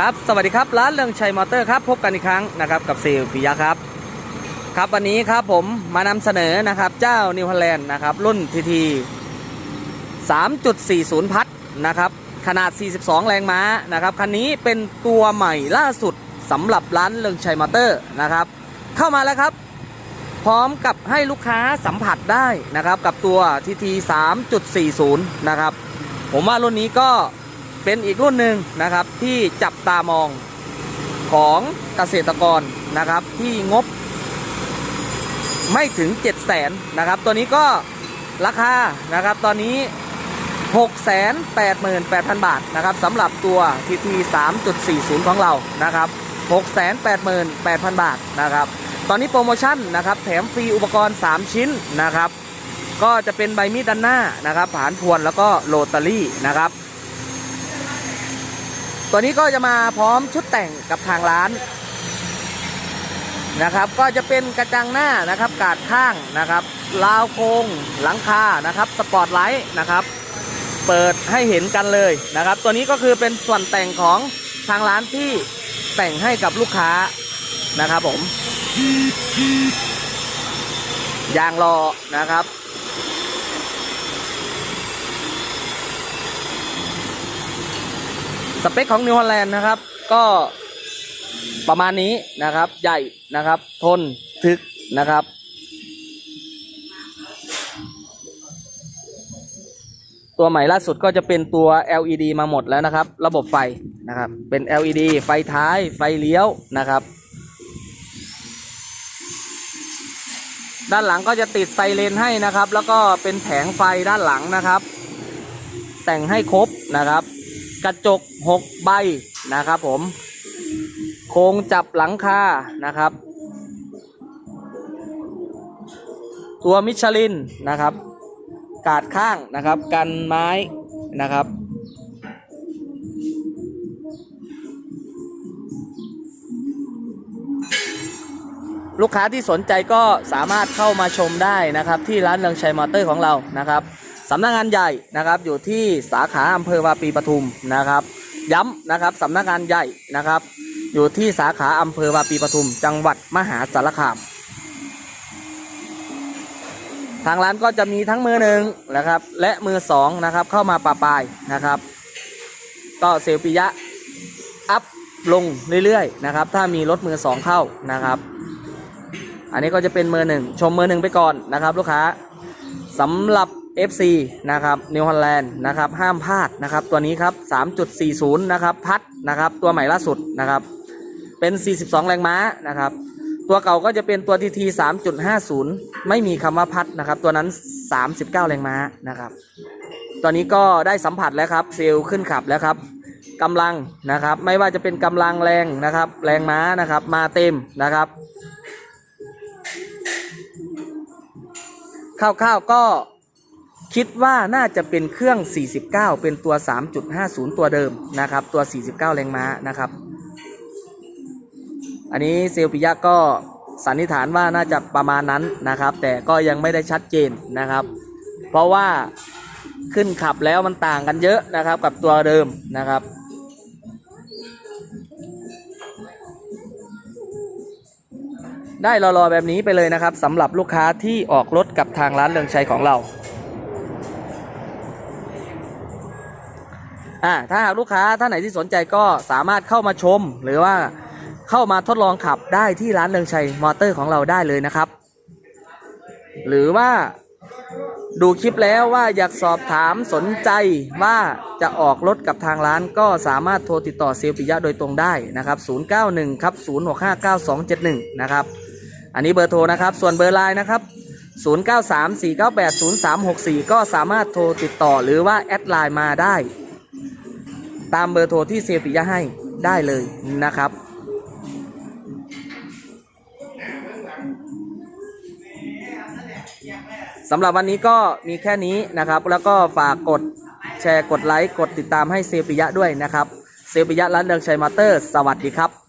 ครับสวัสดีครับร้านเรืองชัยมอเตอร์ครับพบกันอีกครั้งนะครับกับเซลลปิยะครับ ครับวันนี้ครับผมมานำเสนอนะครับเจ้านิวฮอลแลนด์นะครับรุ่นทีที3.40 พัดนะครับขนาด 42 แรงม้านะครับคันนี้เป็นตัวใหม่ล่าสุดสำหรับร้านเรืองชัยมอเตอร์นะครับเข้ามาแล้วครับ พร้อมกับให้ลูกค้าสัมผัสได้นะครับกับตัวทีที3.40 นะครับผมว่ารุ่นนี้ก็ เป็นอีกรุ่นหนึ่งนะครับที่จับตามองของเกษตรกรนะครับที่งบไม่ถึง 7 0 0 0 0 0นะครับ ตัวนี้ก็ราคานะครับตอนนี้ 688,000 บาทนะครับสำหรับตัว TT 3.40 ของเรานะครับ 688,000 บาทนะครับ ตอนนี้โปรโมชั่นนะครับ แถมฟรีอุปกรณ์ 3 ชิ้นนะครับ ก็จะเป็นใบมีดด้านหน้านะครับ ผานพวนแล้วก็โรตารี่นะครับ ตัวนี้ก็จะมาพร้อมชุดแต่งกับทางร้านนะครับ ก็จะเป็นกระจังหน้านะครับ กาดข้างนะครับราวโครงหลังคานะครับ สปอตไลท์นะครับ เปิดให้เห็นกันเลยนะครับ ตัวนี้ก็คือเป็นส่วนแต่งของทางร้านที่แต่งให้กับลูกค้านะครับผมยางรอนะครับ สเปคของนิวฮอลแลนด์นะครับ ก็ประมาณนี้นะครับ ใหญ่นะครับ ทนทึกนะครับ ตัวใหม่ล่าสุดก็จะเป็นตัว LED มาหมดแล้วนะครับ ระบบไฟนะครับ เป็น LED ไฟท้ายไฟเลี้ยวนะครับ ด้านหลังก็จะติดไซเรนให้นะครับ แล้วก็เป็นแผงไฟด้านหลังนะครับ แต่งให้ครบนะครับ กระจก6ใบนะครับผม โครงจับหลังคานะครับ ตัวมิชลินนะครับ กาดข้างนะครับ กันไม้นะครับ ลูกค้าที่สนใจก็สามารถเข้ามาชมได้นะครับ ที่ร้านเรืองชัยมอเตอร์ของเรานะครับ สำนักงานใหญ่นะครับอยู่ที่สาขาอำเภอวาปีปทุมนะครับ ย้ำนะครับสำนักงานใหญ่นะครับ อยู่ที่สาขาอำเภอวาปีปทุม จังหวัดมหาสารคาม ทางร้านก็จะมีทั้งมือหนึ่งนะครับ และมือสองนะครับเข้ามาปะปายนะครับ ก็เซลปิยะอัพลงเรื่อยๆนะครับ ถ้ามีรถมือสองเข้านะครับ อันนี้ก็จะเป็นมือหนึ่งชมมือหนึ่งไปก่อนนะครับ ลูกค้าสำหรับ FC นะครับนิวฮอลแลนด์นะครับห้ามพลาดนะครับตัวนี้ครับ 3.40 นะครับพัดนะครับตัวใหม่ล่าสุดนะครับเป็น 42 แรงม้านะครับตัวเก่าก็จะเป็นตัว TT 3.50 ไม่มีคำว่าพัดนะครับตัวนั้น 39 แรงม้านะครับตอนนี้ก็ได้สัมผัสแล้วครับเซลล์ขึ้นขับแล้วครับกำลังนะครับไม่ว่าจะเป็นกำลังแรงนะครับแรงม้านะครับมาเต็มนะครับคร่าวๆก็ คิดว่าน่าจะเป็นเครื่อง 49 เป็นตัว 3.50 ตัวเดิมนะครับ ตัว 49 แรงม้านะครับ อันนี้เซลปิยะก็สันนิษฐานว่าน่าจะประมาณนั้นนะครับ แต่ก็ยังไม่ได้ชัดเจนนะครับ เพราะว่าขึ้นขับแล้วมันต่างกันเยอะนะครับ กับตัวเดิมนะครับได้รอๆแบบนี้ไปเลยนะครับสำหรับลูกค้าที่ออกรถกับทางร้านเรืองชัยของเรา อ่าถ้าหากลูกค้าท่านไหนที่สนใจก็สามารถเข้ามาชม หรือว่าเข้ามาทดลองขับได้ที่ร้านเรืองชัยมอเตอร์ของเราได้เลยนะครับ หรือว่าดูคลิปแล้วว่าอยากสอบถามสนใจว่าจะออกรถกับทางร้านก็สามารถโทรติดต่อเซลลปิยะโดยตรงได้นะครับ 091 ครับ 0659271 นะครับ อันนี้เบอร์โทรนะครับ ส่วนเบอร์ไลน์นะครับ 0934980364 ก็สามารถโทรติดต่อหรือว่าแอดไลน์มาได้ ตามเบอร์โทรที่เซฟิยะให้ได้เลยนะครับ สำหรับวันนี้ก็มีแค่นี้นะครับ แล้วก็ฝากกดแชร์กดไลค์ กดติดตามให้เซลปิยะด้วยนะครับ เซลปิยะร้านเดิงชัยมาเตอร์ สวัสดีครับ